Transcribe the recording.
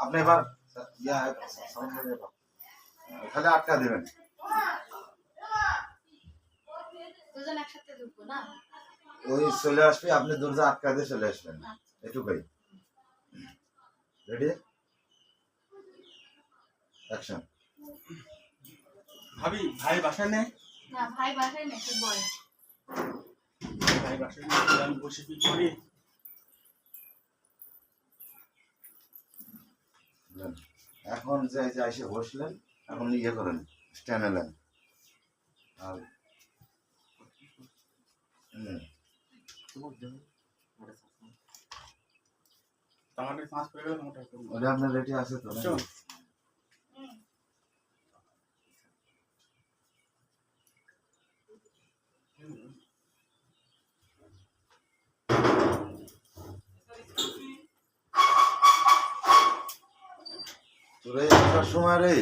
আপনি এবার ইয়া করে আটকা দেবেন। দুজন একসাথে ঢুকবো না? ওই চলে আসবে আপনি দরজা আটকা দিয়ে চলে আসবেন। এটুকুই। রেডি অ্যাকশন ভাবি ভাই বাসায় নেই? না ভাই বাসায় নেই বয়। ভাই বাসায় নেই আমি বসে কি করি এখন যে যে এসে বসলেন এখন ইয়ে করেন স্ট্যান্ড এলেন। আর আপনার রেডি আছে তো? তোরে আসার সময় রে।